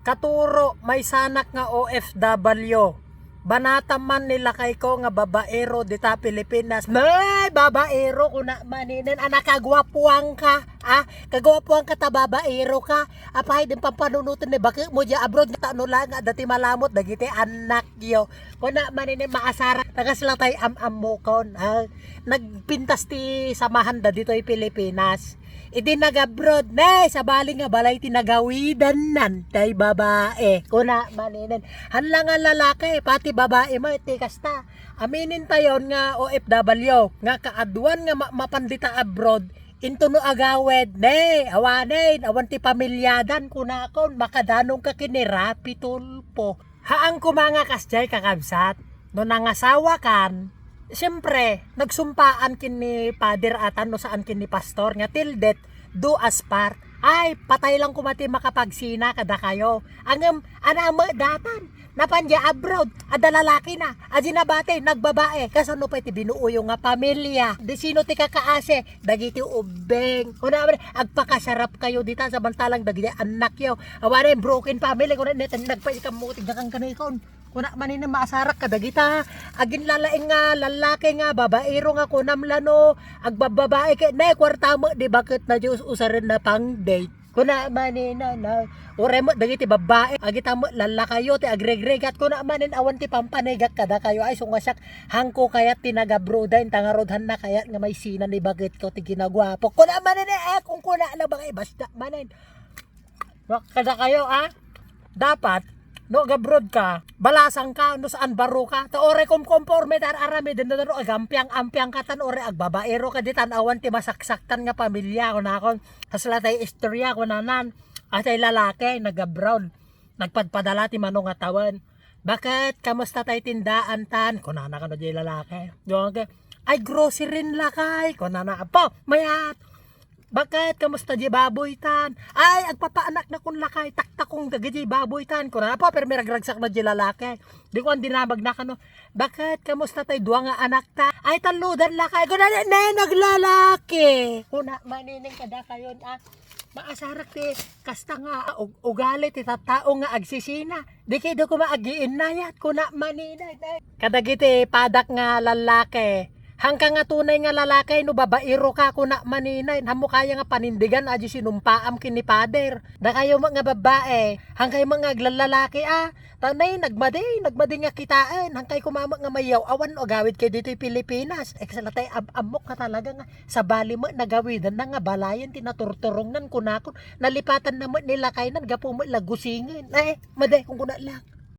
Katuro, may sanak nga OFW. Banata man nila kay ko nga babaero dita Pilipinas. Nay, babaero ko na maninin. Anak, kagwapuang ka. Ah, kagwapuang ka ta babaero ka. Apay din pampanunutin ni bakit mo dya abroad nga ano lang dati malamot dagiti anak yo. Kuna maninin maasara. Tagas lang tay am-am mo kon. Ah, nagpintas ti samahan da dito Pilipinas. Iti nag-abroad na sa bali nga balay tinagawidan nan tay babae. Kuna maninin. Hanlang nga lalaki pati babae mo iti kasta. Aminin tayon nga OFW nga kaaduan nga ma- mapandita abroad into no agawed ne awanen awan ti pamilyadan kuna kon makadanong ka kinirapi tulpo. Haang kumanga kasjay kakabsat no nangasawa kan Siyempre, nagsumpaan kini Father atan no saan kini pastor nga till death do as part. Ay, patay lang kumati makapagsina kada kayo. Angam, anama datan. Napanja abroad, ada lalaki na. Aji na bate, nagbabae. Kasano pa iti binuuyo nga pamilya. Di sino ti kakaase, dagiti ubeng. Kuna ba, agpakasarap kayo dita sa bantalang dagiti anak yo. Awane, broken family. Kuna netan nagpaikamutik na kang kanaykon. Kuna manin maasarak ka dagita. Agin lalaing nga lalaki nga babaero nga kunam lano. Agbababae kay na kwarta mo di bakit na Diyos usarin na pang date. Kuna manin na na ore mo dagiti babae agita mo lalakayo ti agregregat kuna manin awan ti pampanigat kada kayo ay sungasak hangko kayat tinagabrodain tangarodhan na kayat nga may sina ni bakit ko ti ginagwapo. Kuna manin eh kung kuna na ba kay basta manin. Kada kayo ah dapat no gabrod ka. Balasang ka no saan baro ka? Ta ore kom komporme tar arami den no agampiang ampiang ka tan ore agbabaero ka di tan-awan ti masaksaktan nga pamilya ko na kon hasla tay istorya ko nanan atay lalaki nagabroad nagpadpadala ti manong nga tawan. Bakit? Kamusta tay tindaan tan? Kunana ka no di lalaki. Yung, ay grocery rin lakay kunana po mayat bakit? Kamusta di baboy tan? Ay, agpapaanak na kun lakay, taktakong dagiti baboy tan. Kuna na po, pero may ragragsak na di lalaki. Di ko ang dinamag na kano. Bakit? Kamusta tay duwa nga anak ta? Ay, taludan lakay. Kuna na, na naglalaki. Kuna, manining kada kayon ah. Maasarak ti kasta nga ug ugali ti tattao nga agsisina. Di kay do ko maagiin na yat kuna maninay. Kadagiti padak nga lalaki. Hangka nga tunay nga lalaki no babairo ka kuna maninay. Hamo kaya nga panindigan aji sinumpaam kini pader. Da kayo mga babae hangkay mga aglalaki ah. Tanay nagmadi nagmadi nga kitaan. Hangkay kumama nga mayaw awan o gawid kay dito Pilipinas. Eksalatay ab amok ka talaga nga. Sa bali mo nagawidan na nga balayan tinaturturong nan kunakon nalipatan na mo nila kay nan gapo mo lagusingin. Eh made kung kuna lang